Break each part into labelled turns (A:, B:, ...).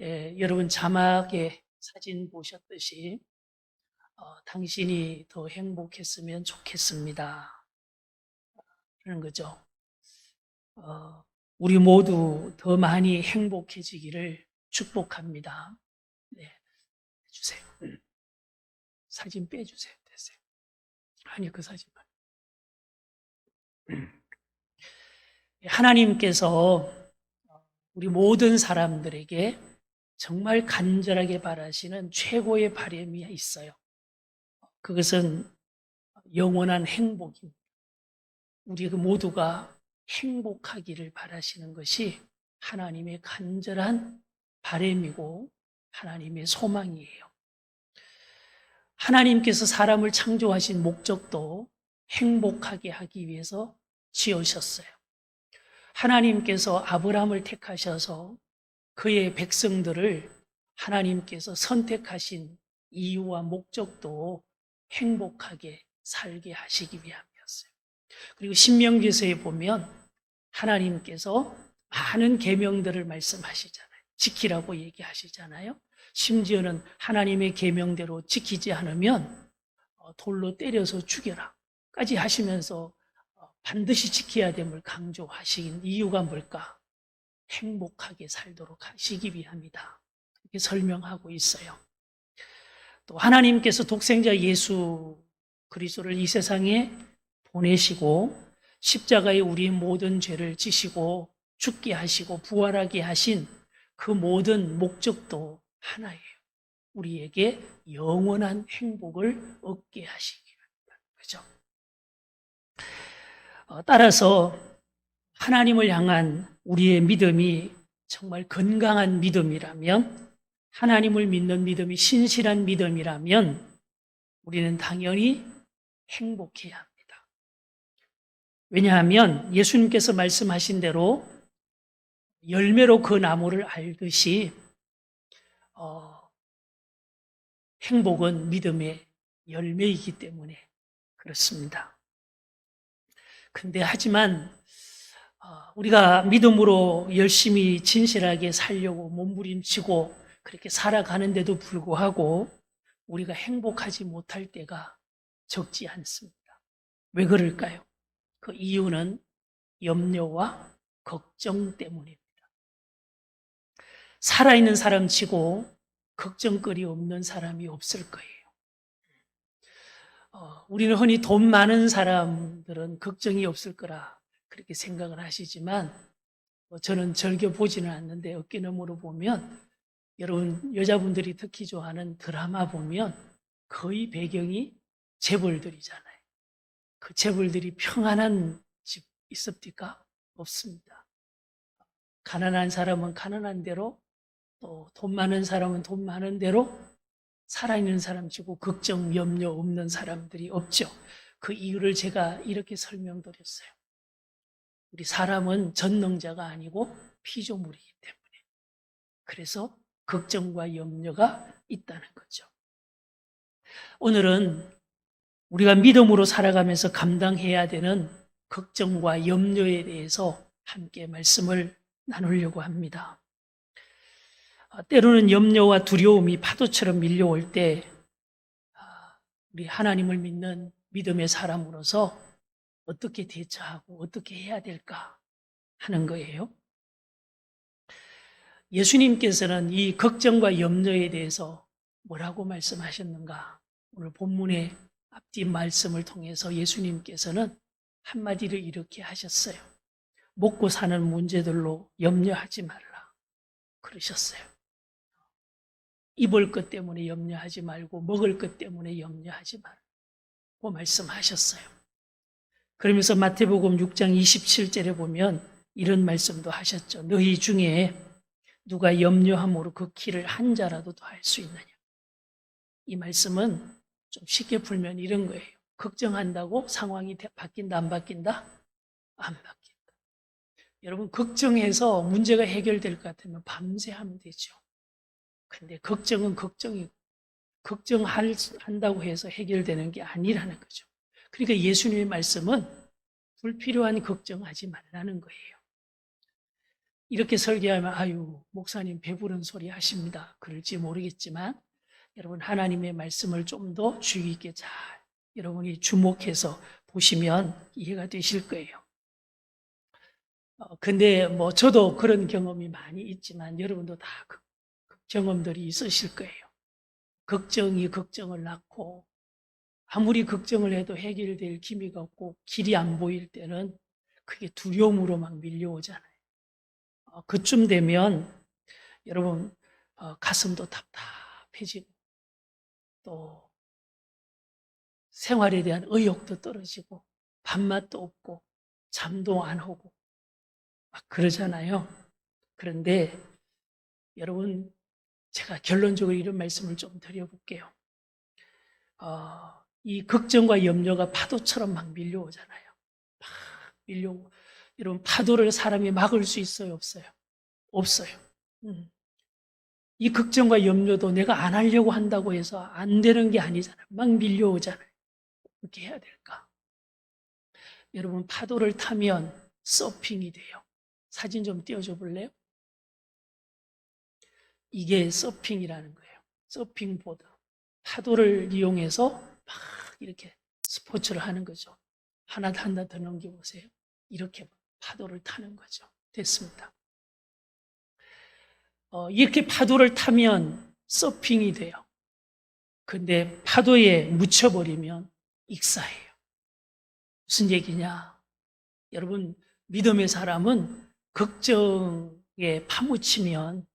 A: 예, 여러분 자막에 사진 보셨듯이 어, 당신이 더 행복했으면 좋겠습니다. 그런 거죠. 어, 우리 모두 더 많이 행복해지기를 축복합니다. 네, 주세요. 사진 빼주세요. 됐어요. 아니 그 사진만. 하나님께서 우리 모든 사람들에게 정말 간절하게 바라시는 최고의 바람이 있어요. 그것은 영원한 행복입니다. 우리 그 모두가 행복하기를 바라시는 것이 하나님의 간절한 바람이고 하나님의 소망이에요. 하나님께서 사람을 창조하신 목적도 행복하게 하기 위해서 지으셨어요. 하나님께서 아브라함을 택하셔서 그의 백성들을 하나님께서 선택하신 이유와 목적도 행복하게 살게 하시기 위함이었어요. 그리고 신명기서에 보면 하나님께서 많은 계명들을 말씀하시잖아요. 지키라고 얘기하시잖아요. 심지어는 하나님의 계명대로 지키지 않으면 어, 돌로 때려서 죽여라까지 하시면서 어, 반드시 지켜야 됨을 강조하신 이유가 뭘까? 행복하게 살도록 하시기 위함이다. 이렇게 설명하고 있어요. 또 하나님께서 독생자 예수 그리스도를 이 세상에 보내시고 십자가에 우리 모든 죄를 지시고 죽게 하시고 부활하게 하신 그 모든 목적도 하나예요. 우리에게 영원한 행복을 얻게 하시기 위함이다. 그죠? 어, 따라서 하나님을 향한 우리의 믿음이 정말 건강한 믿음이라면 하나님을 믿는 믿음이 신실한 믿음이라면 우리는 당연히 행복해야 합니다. 왜냐하면 예수님께서 말씀하신 대로 열매로 그 나무를 알듯이 어, 행복은 믿음의 열매이기 때문에 그렇습니다. 근데 하지만 어, 우리가 믿음으로 열심히 진실하게 살려고 몸부림치고 그렇게 살아가는데도 불구하고 우리가 행복하지 못할 때가 적지 않습니다. 왜 그럴까요? 그 이유는 염려와 걱정 때문입니다. 살아있는 사람 치고 걱정거리 없는 사람이 없을 거예요. 어, 우리는 흔히 돈 많은 사람들은 걱정이 없을 거라 그렇게 생각을 하시지만 뭐 저는 즐겨 보지는 않는데 어깨너머로 보면 여러분 여자분들이 특히 좋아하는 드라마 보면 거의 배경이 재벌들이잖아요. 그 재벌들이 평안한 집 있습니까? 없습니다. 가난한 사람은 가난한 대로 또 돈 많은 사람은 돈 많은 대로 살아있는 사람 치고 걱정, 염려 없는 사람들이 없죠. 그 이유를 제가 이렇게 설명드렸어요. 우리 사람은 전능자가 아니고 피조물이기 때문에. 그래서 걱정과 염려가 있다는 거죠. 오늘은 우리가 믿음으로 살아가면서 감당해야 되는 걱정과 염려에 대해서 함께 말씀을 나누려고 합니다. 아, 때로는 염려와 두려움이 파도처럼 밀려올 때 아, 우리 하나님을 믿는 믿음의 사람으로서 어떻게 대처하고 어떻게 해야 될까 하는 거예요. 예수님께서는 이 걱정과 염려에 대해서 뭐라고 말씀하셨는가? 오늘 본문의 앞뒤 말씀을 통해서 예수님께서는 한마디를 이렇게 하셨어요. 먹고 사는 문제들로 염려하지 말라. 그러셨어요. 입을 것 때문에 염려하지 말고 먹을 것 때문에 염려하지 말고 말씀하셨어요. 그러면서 마태복음 6장 27절에 보면 이런 말씀도 하셨죠. 너희 중에 누가 염려함으로 그 길을 한 자라도 더 할 수 있느냐. 이 말씀은 좀 쉽게 풀면 이런 거예요. 걱정한다고 상황이 바뀐다, 안 바뀐다? 안 바뀐다. 여러분, 걱정해서 문제가 해결될 것 같으면 밤새 하면 되죠. 근데 걱정은 걱정이고, 걱정한다고 해서 해결되는 게 아니라는 거죠. 그러니까 예수님의 말씀은 불필요한 걱정하지 말라는 거예요. 이렇게 설계하면 아유 목사님 배부른 소리 하십니다. 그럴지 모르겠지만 여러분 하나님의 말씀을 좀 더 주의 있게 잘 여러분이 주목해서 보시면 이해가 되실 거예요. 어, 근데 뭐 저도 그런 경험이 많이 있지만 여러분도 다 그, 그 경험들이 있으실 거예요. 걱정이 걱정을 낳고 아무리 걱정을 해도 해결될 기미가 없고 길이 안 보일 때는 그게 두려움으로 막 밀려오잖아요. 어, 그쯤 되면 여러분 어, 가슴도 답답해지고 또 생활에 대한 의욕도 떨어지고 밥맛도 없고 잠도 안 오고 막 그러잖아요. 그런데 여러분 제가 결론적으로 이런 말씀을 좀 드려볼게요. 어, 이 걱정과 염려가 파도처럼 막 밀려오잖아요. 막 밀려오고 여러분 파도를 사람이 막을 수 있어요, 없어요? 없어요. 음. 이 걱정과 염려도 내가 안 하려고 한다고 해서 안 되는 게 아니잖아요. 막 밀려오잖아요. 어떻게 해야 될까? 여러분 파도를 타면 서핑이 돼요. 사진 좀 띄워줘 볼래요? 이게 서핑이라는 거예요. 서핑보드. 파도를 이용해서 막 이렇게 스포츠를 하는 거죠. 하나 하나 더 넘겨보세요. 이렇게 파도를 타는 거죠. 됐습니다. 어, 이렇게 파도를 타면 서핑이 돼요. 근데 파도에 묻혀버리면 익사해요. 무슨 얘기냐? 여러분, 믿음의 사람은 걱정에 파묻히면,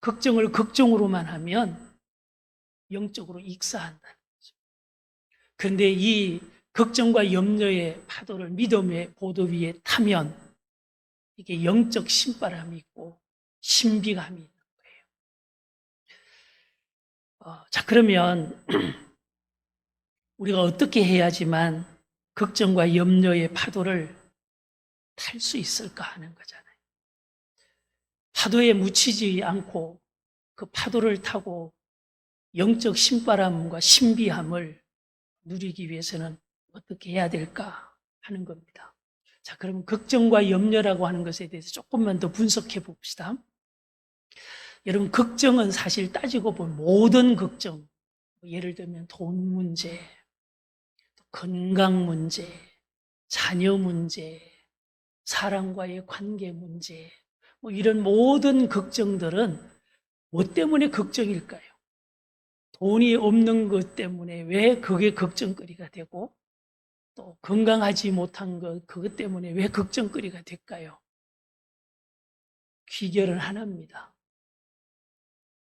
A: 걱정을 걱정으로만 하면 영적으로 익사한다는 거죠. 그런데 이 걱정과 염려의 파도를 믿음의 보도 위에 타면 이게 영적 신바람이 있고 신비감이 있는 거예요. 어, 자, 그러면 우리가 어떻게 해야지만 걱정과 염려의 파도를 탈 수 있을까 하는 거잖아요. 파도에 묻히지 않고 그 파도를 타고 영적 신바람과 신비함을 누리기 위해서는 어떻게 해야 될까 하는 겁니다. 자, 그럼 걱정과 염려라고 하는 것에 대해서 조금만 더 분석해 봅시다. 여러분, 걱정은 사실 따지고 보면 모든 걱정, 뭐 예를 들면 돈 문제, 건강 문제, 자녀 문제, 사람과의 관계 문제, 뭐 이런 모든 걱정들은 뭐 때문에 걱정일까요? 돈이 없는 것 때문에 왜 그게 걱정거리가 되고 또 건강하지 못한 것 그것 때문에 왜 걱정거리가 될까요? 귀결은 하나입니다.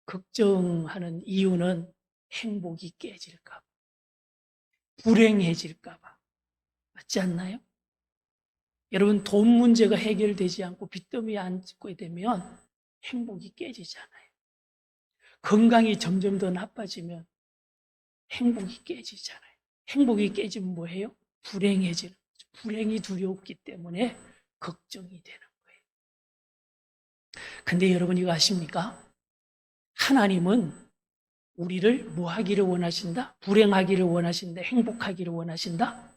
A: 걱정하는 이유는 행복이 깨질까 봐, 불행해질까 봐. 맞지 않나요? 여러분, 돈 문제가 해결되지 않고 빚더미에 앉게 되면 행복이 깨지잖아요. 건강이 점점 더 나빠지면 행복이 깨지잖아요. 행복이 깨지면 뭐해요? 불행해지는 거죠. 불행이 두렵기 때문에 걱정이 되는 거예요. 근데 여러분 이거 아십니까? 하나님은 우리를 뭐 하기를 원하신다? 불행하기를 원하신다? 행복하기를 원하신다?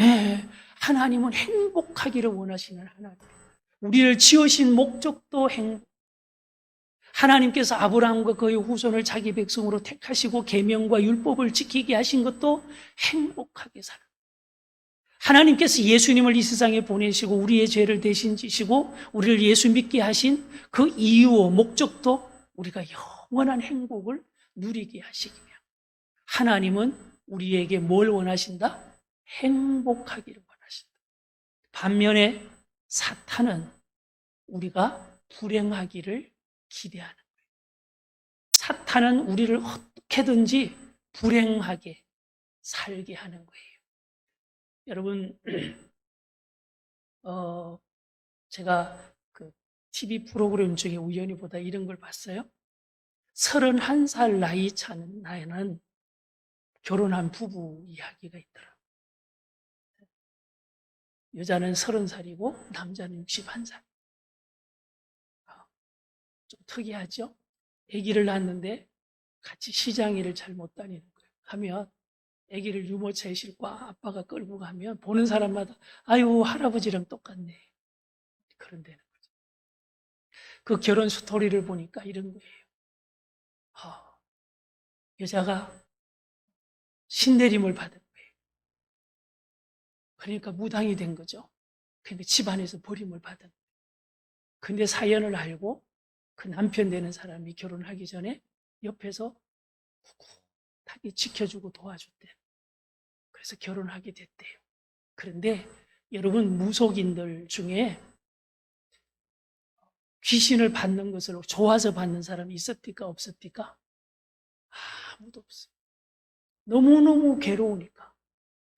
A: 예, 하나님은 행복하기를 원하시는 하나님. 우리를 지으신 목적도 행복. 하나님께서 아브라함과 그의 후손을 자기 백성으로 택하시고 계명과 율법을 지키게 하신 것도 행복하게 살아. 하나님께서 예수님을 이 세상에 보내시고 우리의 죄를 대신 지시고 우리를 예수 믿게 하신 그 이유와 목적도 우리가 영원한 행복을 누리게 하시기 위함. 하나님은 우리에게 뭘 원하신다? 행복하기를 원하신다. 반면에 사탄은 우리가 불행하기를 기대하는 거예요. 사탄은 우리를 어떻게든지 불행하게 살게 하는 거예요. 여러분, 어, 제가 그 TV 프로그램 중에 우연히 보다 이런 걸 봤어요. 31살 나이 차는 나이는 결혼한 부부 이야기가 있더라고요. 여자는 30살이고 남자는 61살. 좀 특이하죠? 아기를 낳았는데 같이 시장일을 잘 못 다니는 거예요. 하면 아기를 유모차에 싣고 아빠가 끌고 가면 보는 사람마다 아유 할아버지랑 똑같네. 그런 데는 거죠. 그 결혼 스토리를 보니까 이런 거예요. 아, 여자가 신내림을 받은 거예요. 그러니까 무당이 된 거죠. 그러니까 집안에서 버림을 받은 거예요. 근데 사연을 알고 그 남편 되는 사람이 결혼하기 전에 옆에서 꿋꿋하게 지켜주고 도와줬대요. 그래서 결혼하게 됐대요. 그런데 여러분 무속인들 중에 귀신을 받는 것을 좋아서 받는 사람이 있었디까 없었디까? 아무도 없어요. 너무너무 괴로우니까.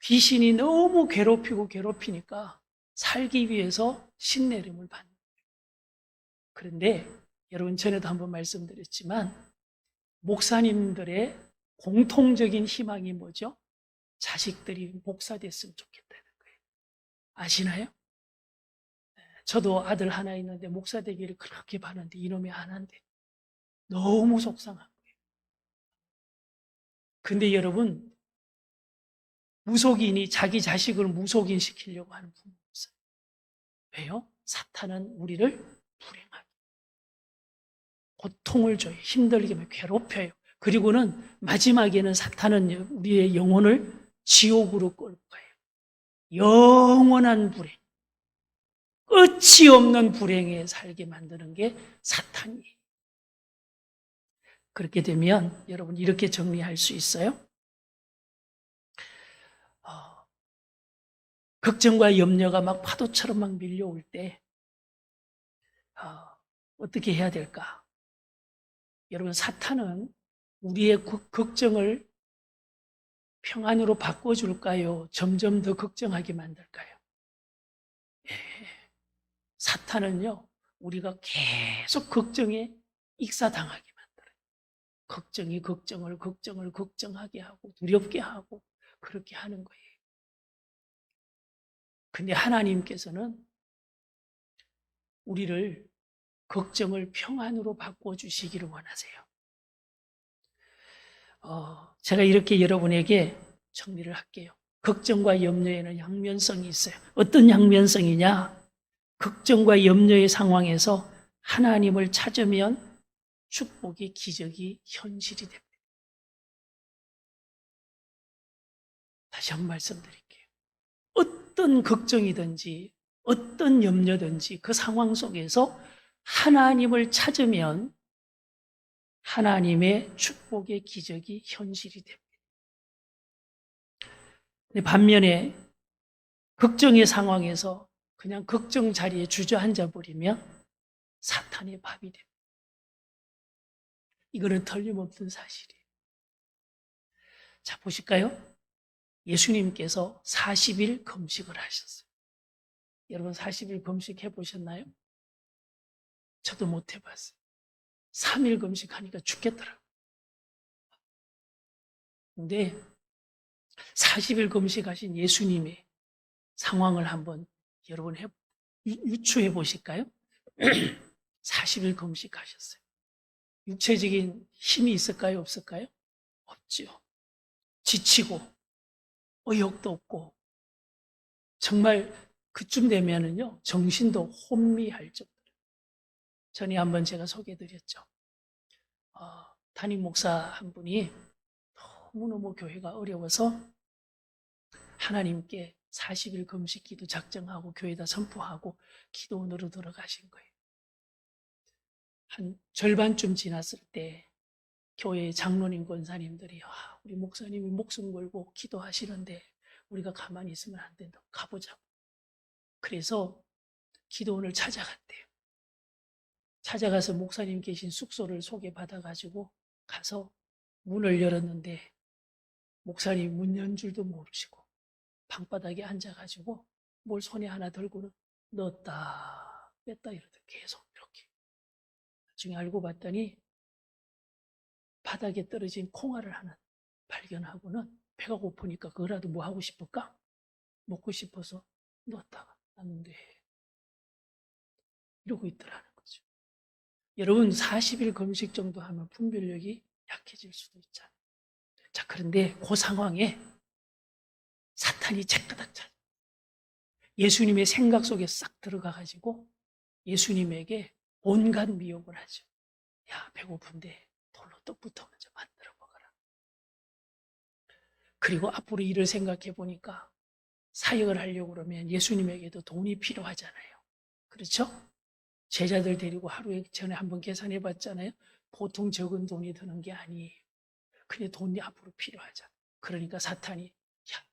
A: 귀신이 너무 괴롭히고 괴롭히니까 살기 위해서 신내림을 받는 거예요. 그런데 여러분 전에도 한번 말씀드렸지만 목사님들의 공통적인 희망이 뭐죠? 자식들이 목사 됐으면 좋겠다는 거예요. 아시나요? 저도 아들 하나 있는데 목사 되기를 그렇게 바라는데 이놈이 안 한대. 너무 속상한 거예요. 근데 여러분, 무속인이 자기 자식을 무속인 시키려고 하는 부모 없어요. 왜요? 사탄은 우리를 불행하게, 고통을 줘요. 힘들게 괴롭혀요. 그리고는 마지막에는 사탄은 우리의 영혼을 지옥으로 끌고 가요. 영원한 불행. 끝이 없는 불행에 살게 만드는 게 사탄이에요. 그렇게 되면 여러분 이렇게 정리할 수 있어요. 어, 걱정과 염려가 막 파도처럼 막 밀려올 때 어, 떻게 해야 될까? 여러분 사탄은 우리의 그 걱정을 평안으로 바꿔줄까요? 점점 더 걱정하게 만들까요? 예. 사탄은요, 우리가 계속 걱정에 익사당하게 만들어요. 걱정이 걱정을, 걱정을, 걱정하게 하고, 두렵게 하고, 그렇게 하는 거예요. 근데 하나님께서는 우리를 걱정을 평안으로 바꿔주시기를 원하세요. 어, 제가 이렇게 여러분에게 정리를 할게요. 걱정과 염려에는 양면성이 있어요. 어떤 양면성이냐? 걱정과 염려의 상황에서 하나님을 찾으면 축복의 기적이 현실이 됩니다. 다시 한번 말씀 드릴게요. 어떤 걱정이든지 어떤 염려든지 그 상황 속에서 하나님을 찾으면 하나님의 축복의 기적이 현실이 됩니다. 반면에 걱정의 상황에서 그냥 걱정 자리에 주저앉아 버리면 사탄의 밥이 됩니다. 이거는 틀림없는 사실이에요. 자, 보실까요? 예수님께서 40일 금식을 하셨어요. 여러분 40일 금식 해보셨나요? 저도 못 해봤어요. 3일 금식하니까 죽겠더라고요. 근데 40일 금식하신 예수님의 상황을 한번 여러분 해, 유추해 보실까요? 40일 금식하셨어요. 육체적인 힘이 있을까요? 없을까요? 없죠. 지치고, 의욕도 없고, 정말 그쯤 되면은요, 정신도 혼미할 정도. 전에 한번 제가 소개해 드렸죠. 어, 담임 목사 한 분이 너무너무 교회가 어려워서 하나님께 40일 금식 기도 작정하고 교회에다 선포하고 기도원으로 들어가신 거예요. 한 절반쯤 지났을 때 교회 장로님 권사님들이 아, 우리 목사님이 목숨 걸고 기도하시는데 우리가 가만히 있으면 안 된다. 가보자고. 그래서 기도원을 찾아갔대요. 찾아가서 목사님 계신 숙소를 소개받아가지고 가서 문을 열었는데 목사님 문 연 줄도 모르시고 방바닥에 앉아가지고 뭘 손에 하나 들고는 넣었다 뺐다 이러다 계속 이렇게 나중에 알고 봤더니 바닥에 떨어진 콩알을 하나 발견하고는 배가 고프니까 그거라도 뭐 하고 싶을까? 먹고 싶어서 넣었다가 놨는데 이러고 있더라는 거죠. 여러분 40일 금식 정도 하면 분별력이 약해질 수도 있잖아요. 자 그런데 그 상황에 사탄이 채끄닥 차. 예수님의 생각 속에 싹 들어가 가지고 예수님에게 온갖 미혹을 하죠. 야, 배고픈데 돌로 떡부터 먼저 만들어 먹어라. 그리고 앞으로 일을 생각해 보니까 사역을 하려고 그러면 예수님에게도 돈이 필요하잖아요. 그렇죠? 제자들 데리고 하루에 전에 한번 계산해 봤잖아요. 보통 적은 돈이 드는 게 아니에요. 근데 돈이 앞으로 필요하잖아. 그러니까 사탄이 야,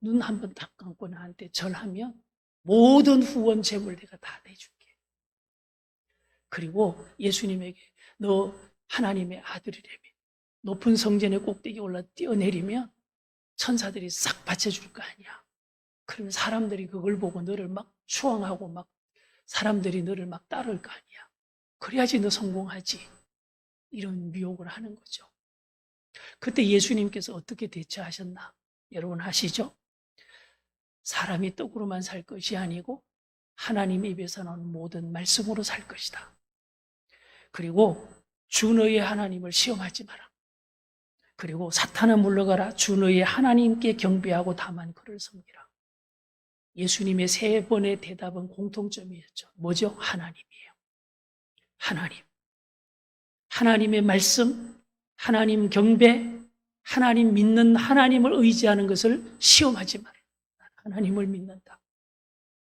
A: 눈한 번 딱 감고 나한테 절하면 모든 후원 재물 내가 다 내줄게. 그리고 예수님에게 너 하나님의 아들이라며 높은 성전의 꼭대기 올라 뛰어내리면 천사들이 싹 받쳐줄 거 아니야. 그러면 사람들이 그걸 보고 너를 막 추앙하고 막 사람들이 너를 막 따를 거 아니야. 그래야지 너 성공하지. 이런 미혹을 하는 거죠. 그때 예수님께서 어떻게 대처하셨나? 여러분 아시죠? 사람이 떡으로만 살 것이 아니고 하나님 입에서 나오는 모든 말씀으로 살 것이다. 그리고 주 너의 하나님을 시험하지 마라. 그리고 사탄아 물러가라. 주 너의 하나님께 경배하고 다만 그를 섬기라. 예수님의 세 번의 대답은 공통점이었죠. 뭐죠? 하나님이에요. 하나님. 하나님의 말씀, 하나님 경배, 하나님 믿는 하나님을 의지하는 것을 시험하지 마라. 하나님을 믿는다.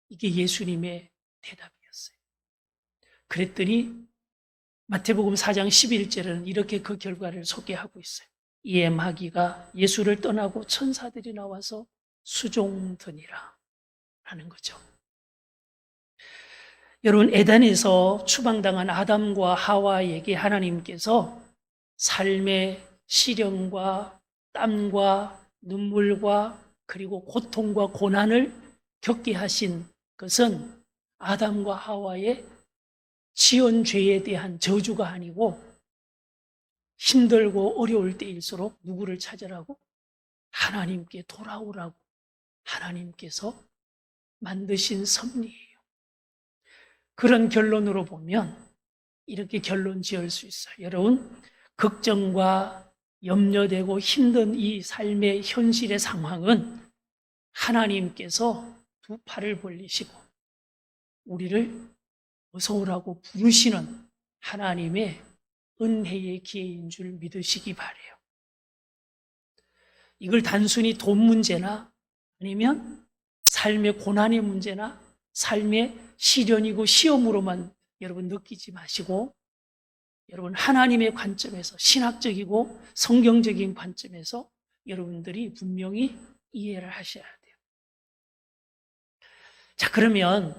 A: 이게 예수님의 대답이었어요. 그랬더니 마태복음 4장 11절에는 이렇게 그 결과를 소개하고 있어요. 이에 마귀가 예수를 떠나고 천사들이 나와서 수종드니라 하는 거죠. 여러분 에덴에서 추방당한 아담과 하와에게 하나님께서 삶의 시련과 땀과 눈물과 그리고 고통과 고난을 겪게 하신 것은 아담과 하와의 지은 죄에 대한 저주가 아니고 힘들고 어려울 때일수록 누구를 찾으라고? 하나님께 돌아오라고 하나님께서 만드신 섭리예요. 그런 결론으로 보면 이렇게 결론 지을 수 있어요. 여러분, 걱정과 염려되고 힘든 이 삶의 현실의 상황은 하나님께서 두 팔을 벌리시고 우리를 어서 오라고 부르시는 하나님의 은혜의 기회인 줄 믿으시기 바래요. 이걸 단순히 돈 문제나 아니면 삶의 고난의 문제나 삶의 시련이고 시험으로만 여러분 느끼지 마시고 여러분 하나님의 관점에서 신학적이고 성경적인 관점에서 여러분들이 분명히 이해를 하셔야 돼요. 자, 그러면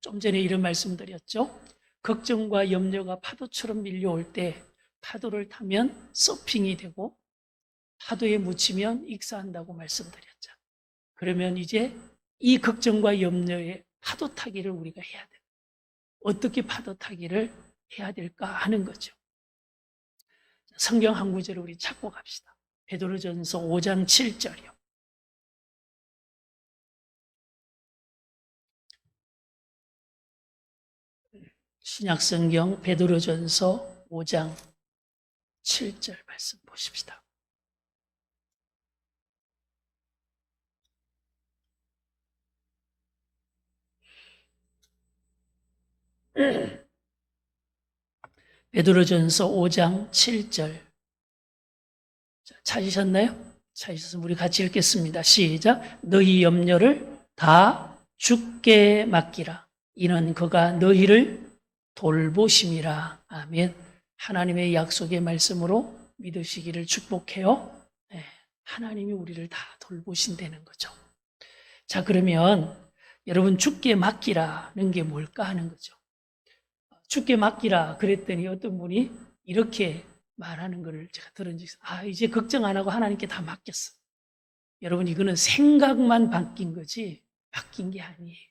A: 좀 전에 이런 말씀드렸죠. 걱정과 염려가 파도처럼 밀려올 때 파도를 타면 서핑이 되고 파도에 묻히면 익사한다고 말씀드렸죠. 그러면 이제 이 걱정과 염려의 파도 타기를 우리가 해야 돼요. 어떻게 파도 타기를 해야 될까 하는 거죠. 성경 한 구절을 우리 찾고 갑시다. 베드로전서 5장 7절이요. 신약 성경 베드로전서 5장 7절 말씀 보십시다. 베드로전서 5장 7절 찾으셨나요? 찾으셨으면 우리 같이 읽겠습니다. 시작. 너희 염려를 다 죽게 맡기라. 이는 그가 너희를 돌보심이라. 아멘. 하나님의 약속의 말씀으로 믿으시기를 축복해요. 네, 하나님이 우리를 다 돌보신다는 거죠. 자, 그러면 여러분 죽게 맡기라는 게 뭘까 하는 거죠. 죽게 맡기라 그랬더니 어떤 분이 이렇게 말하는 것을 제가 들은 적이 있어요. 아, 이제 걱정 안 하고 하나님께 다 맡겼어. 여러분, 이거는 생각만 바뀐 거지, 바뀐 게 아니에요.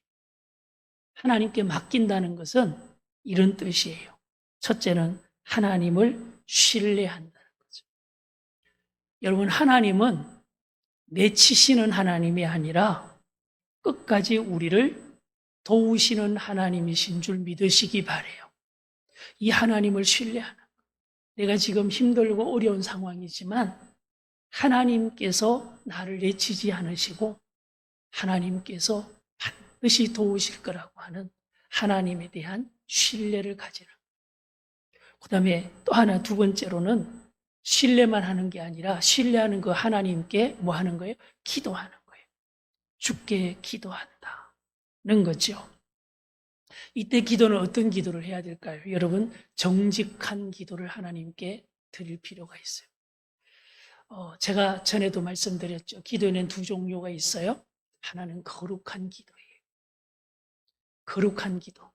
A: 하나님께 맡긴다는 것은 이런 뜻이에요. 첫째는 하나님을 신뢰한다는 거죠. 여러분, 하나님은 내치시는 하나님이 아니라 끝까지 우리를 도우시는 하나님이신 줄 믿으시기 바래요. 이 하나님을 신뢰하는 것. 내가 지금 힘들고 어려운 상황이지만 하나님께서 나를 내치지 않으시고 하나님께서 반드시 도우실 거라고 하는 하나님에 대한 신뢰를 가지는. 그 다음에 또 하나 두 번째로는 신뢰만 하는 게 아니라 신뢰하는 그 하나님께 뭐 하는 거예요? 기도하는 거예요. 죽게 기도한다는 거죠. 이때 기도는 어떤 기도를 해야 될까요? 여러분, 정직한 기도를 하나님께 드릴 필요가 있어요. 어, 제가 전에도 말씀드렸죠. 기도에는 두 종류가 있어요. 하나는 거룩한 기도예요. 거룩한 기도.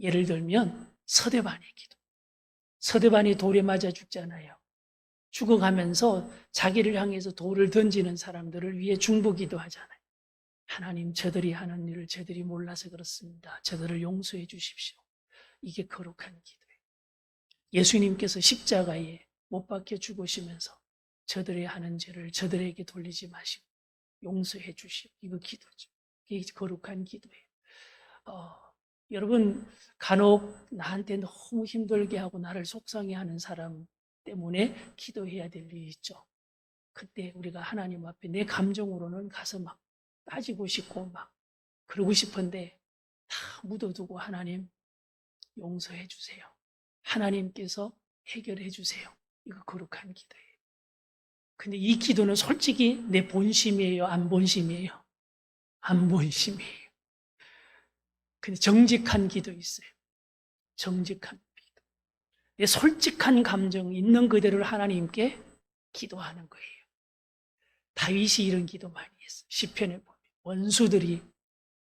A: 예를 들면 서대반의 기도. 서대반이 돌에 맞아 죽잖아요. 죽어가면서 자기를 향해서 돌을 던지는 사람들을 위해 중보기도 하잖아요. 하나님, 저들이 하는 일을 저들이 몰라서 그렇습니다. 저들을 용서해 주십시오. 이게 거룩한 기도예요. 예수님께서 십자가에 못 박혀 죽으시면서 저들이 하는 죄를 저들에게 돌리지 마시고 용서해 주시오. 이거 기도죠. 이게 거룩한 기도예요. 어, 여러분, 간혹 나한테 너무 힘들게 하고 나를 속상해 하는 사람 때문에 기도해야 될 일이 있죠. 그때 우리가 하나님 앞에 내 감정으로는 가서 막 따지고 싶고 막 그러고 싶은데 다 묻어두고 하나님 용서해 주세요. 하나님께서 해결해 주세요. 이거 거룩한 기도예요. 근데 이 기도는 솔직히 내 본심이에요? 안 본심이에요? 안 본심이에요. 근데 정직한 기도 있어요. 정직한 기도. 내 솔직한 감정 있는 그대로 하나님께 기도하는 거예요. 다윗이 이런 기도 많이 했어요. 시편에 보면 원수들이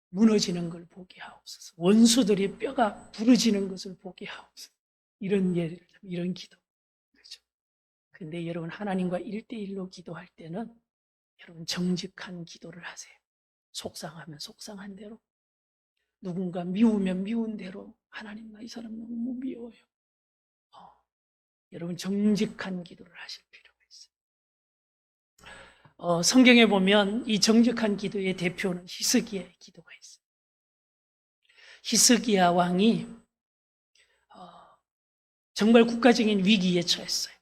A: 무너지는 걸 보게 하옵소서. 원수들이 뼈가 부러지는 것을 보게 하옵소서. 이런 예를 이런 기도. 그렇죠. 근데 여러분 하나님과 일대일로 기도할 때는 여러분 정직한 기도를 하세요. 속상하면 속상한 대로 누군가 미우면 미운 대로 하나님 나 이 사람 너무 미워요. 어, 여러분 정직한 기도를 하실 있어요. 어, 성경에 보면 이 정직한 기도의 대표는 히스기야의 기도가 있어요. 히스기야 왕이 어, 정말 국가적인 위기에 처했어요.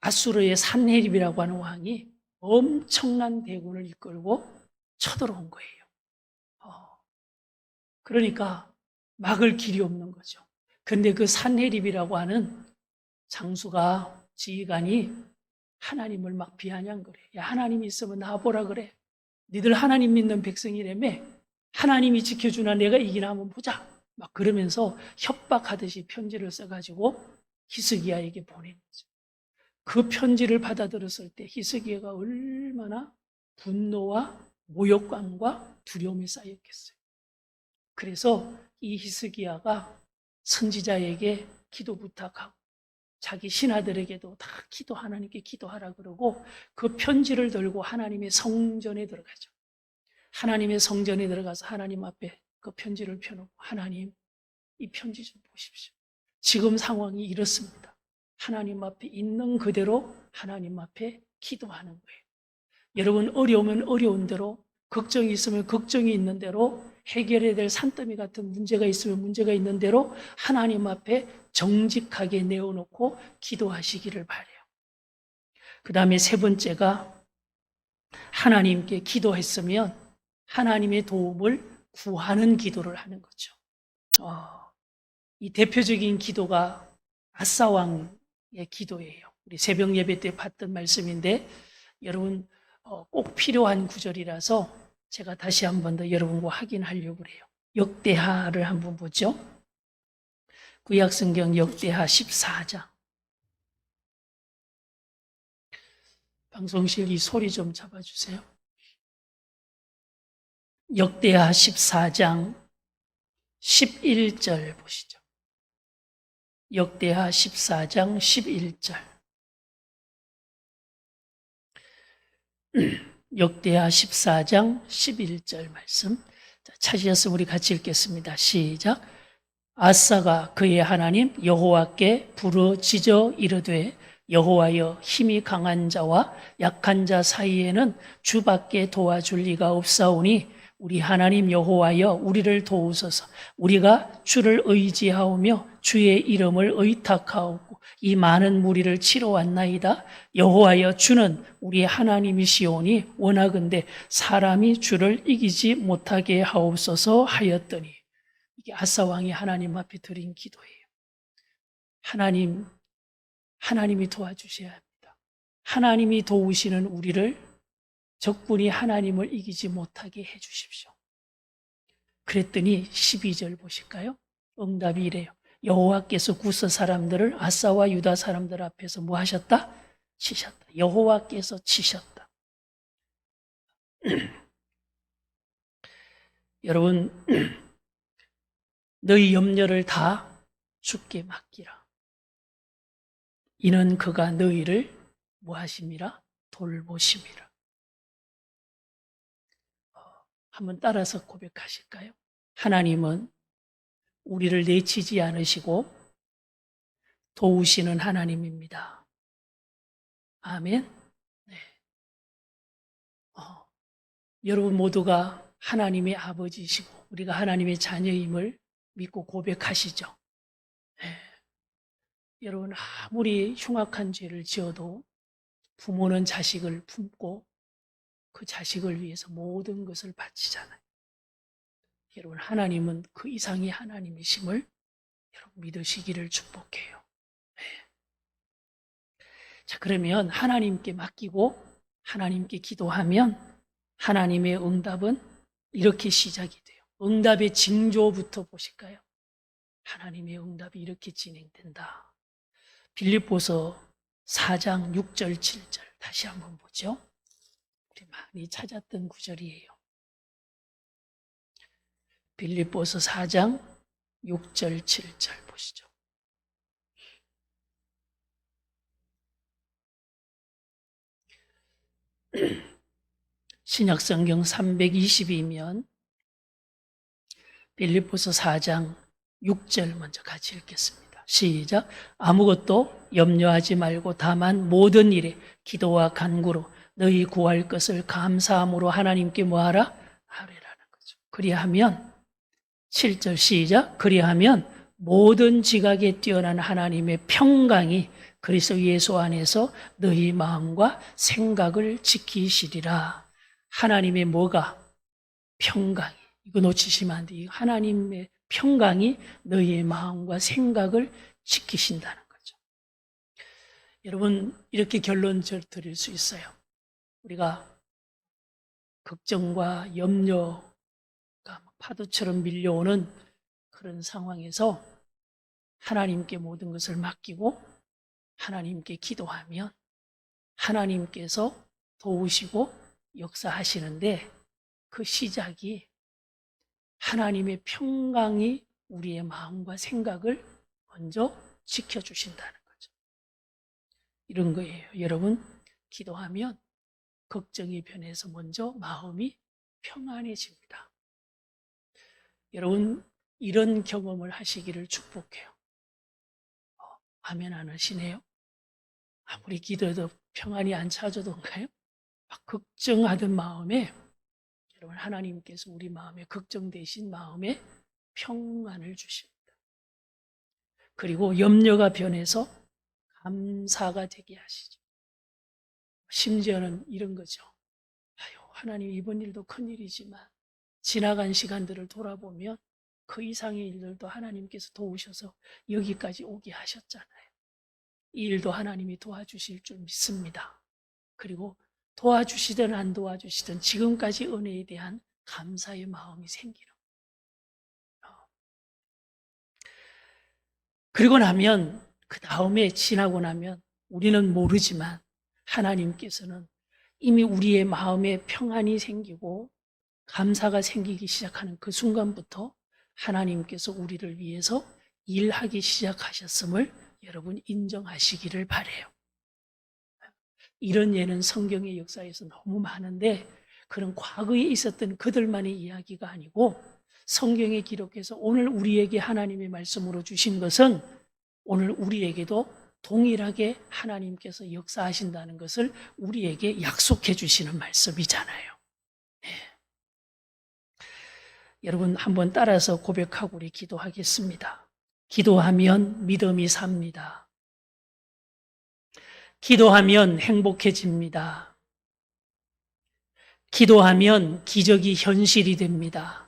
A: 아수르의 산헤립이라고 하는 왕이 엄청난 대군을 이끌고 쳐들어온 거예요. 어, 그러니까 막을 길이 없는 거죠. 근데 그 산헤립이라고 하는 장수가 지휘관이 하나님을 막 비아냥거려. 야, 하나님 있으면 나보라 그래. 니들 하나님 믿는 백성이라며 하나님이 지켜주나 내가 이기나 한번 보자. 막 그러면서 협박하듯이 편지를 써가지고 히스기야에게 보낸 거죠. 그 편지를 받아들였을 때 히스기야가 얼마나 분노와 모욕감과 두려움이 쌓였겠어요. 그래서 이 히스기야가 선지자에게 기도 부탁하고 자기 신하들에게도 다 기도 하나님께 기도하라 그러고 그 편지를 들고 하나님의 성전에 들어가죠. 하나님의 성전에 들어가서 하나님 앞에 그 편지를 펴놓고 하나님 이 편지 좀 보십시오. 지금 상황이 이렇습니다. 하나님 앞에 있는 그대로 하나님 앞에 기도하는 거예요. 여러분 어려우면 어려운 대로 걱정이 있으면 걱정이 있는 대로 해결해야 될 산더미 같은 문제가 있으면 문제가 있는 대로 하나님 앞에 정직하게 내어놓고 기도하시기를 바래요. 그 다음에 세 번째가 하나님께 기도했으면 하나님의 도움을 구하는 기도를 하는 거죠. 어, 이 대표적인 기도가 아사왕의 기도예요. 우리 새벽 예배 때 봤던 말씀인데 여러분 어, 꼭 필요한 구절이라서 제가 다시 한 번 더 여러분과 확인하려고 그래요. 역대하를 한번 보죠. 구약성경 역대하 14장. 방송실 이 소리 좀 잡아주세요. 역대하 14장 11절 보시죠. 역대하 14장 11절. 역대하 14장 11절 말씀. 자, 찾으셨으면 우리 같이 읽겠습니다. 시작. 아사가 그의 하나님 여호와께 부르짖어 이르되 여호와여 힘이 강한 자와 약한 자 사이에는 주밖에 도와줄 리가 없사오니 우리 하나님 여호와여 우리를 도우소서. 우리가 주를 의지하오며 주의 이름을 의탁하오고 이 많은 무리를 치러 왔나이다. 여호와여 주는 우리 하나님이시오니 원하건대 사람이 주를 이기지 못하게 하옵소서 하였더니 아사 왕이 하나님 앞에 드린 기도예요. 하나님, 하나님이 도와주셔야 합니다. 하나님이 도우시는 우리를 적군이 하나님을 이기지 못하게 해 주십시오. 그랬더니 12절 보실까요? 응답이 이래요. 여호와께서 구스 사람들을 아사와 유다 사람들 앞에서 뭐 하셨다? 치셨다. 여호와께서 치셨다. 여러분, 너희 염려를 다 주께 맡기라. 이는 그가 너희를 뭐 하심이라? 돌보심이라. 어, 한번 따라서 고백하실까요? 하나님은 우리를 내치지 않으시고 도우시는 하나님입니다. 아멘. 네. 어, 여러분 모두가 하나님의 아버지시고 우리가 하나님의 자녀임을 믿고 고백하시죠. 네. 여러분 아무리 흉악한 죄를 지어도 부모는 자식을 품고 그 자식을 위해서 모든 것을 바치잖아요. 여러분 하나님은 그 이상의 하나님이심을 여러분 믿으시기를 축복해요. 네. 자 그러면 하나님께 맡기고 하나님께 기도하면 하나님의 응답은 이렇게 시작이 돼요. 응답의 징조부터 보실까요? 하나님의 응답이 이렇게 진행된다. 빌립보서 4장 6절 7절 다시 한번 보죠. 우리 많이 찾았던 구절이에요. 빌립보서 4장 6절 7절 보시죠. 신약 성경 320이면 빌립보서 4장 6절 먼저 같이 읽겠습니다. 시작. 아무것도 염려하지 말고 다만 모든 일에 기도와 간구로 너희 구할 것을 감사함으로 하나님께 뭐하라? 하래라는 거죠. 그리하면 7절 시작. 그리하면 모든 지각에 뛰어난 하나님의 평강이 그리스도 예수 안에서 너희 마음과 생각을 지키시리라. 하나님의 뭐가 평강 이 이거 놓치시면 안 돼요. 하나님의 평강이 너희의 마음과 생각을 지키신다는 거죠. 여러분 이렇게 결론 드릴 수 있어요. 우리가 걱정과 염려가 파도처럼 밀려오는 그런 상황에서 하나님께 모든 것을 맡기고 하나님께 기도하면 하나님께서 도우시고 역사하시는데 그 시작이 하나님의 평강이 우리의 마음과 생각을 먼저 지켜주신다는 거죠. 이런 거예요. 여러분, 기도하면 걱정이 변해서 먼저 마음이 평안해집니다. 여러분, 이런 경험을 하시기를 축복해요. 어, 아멘 안 하시네요? 아무리 기도해도 평안이 안 찾아오던가요? 막 걱정하던 마음에 여러분 하나님께서 우리 마음에 걱정되신 마음에 평안을 주십니다. 그리고 염려가 변해서 감사가 되게 하시죠. 심지어는 이런 거죠. 아유, 하나님 이번 일도 큰 일이지만 지나간 시간들을 돌아보면 그 이상의 일들도 하나님께서 도우셔서 여기까지 오게 하셨잖아요. 이 일도 하나님이 도와주실 줄 믿습니다. 그리고 도와주시든 안 도와주시든 지금까지 은혜에 대한 감사의 마음이 생기는 그리고 나면 그 다음에 지나고 나면 우리는 모르지만 하나님께서는 이미 우리의 마음에 평안이 생기고 감사가 생기기 시작하는 그 순간부터 하나님께서 우리를 위해서 일하기 시작하셨음을 여러분 인정하시기를 바래요. 이런 예는 성경의 역사에서 너무 많은데 그런 과거에 있었던 그들만의 이야기가 아니고 성경에 기록해서 오늘 우리에게 하나님의 말씀으로 주신 것은 오늘 우리에게도 동일하게 하나님께서 역사하신다는 것을 우리에게 약속해 주시는 말씀이잖아요. 네. 여러분 한번 따라서 고백하고 우리 기도하겠습니다. 기도하면 믿음이 삽니다. 기도하면 행복해집니다. 기도하면 기적이 현실이 됩니다.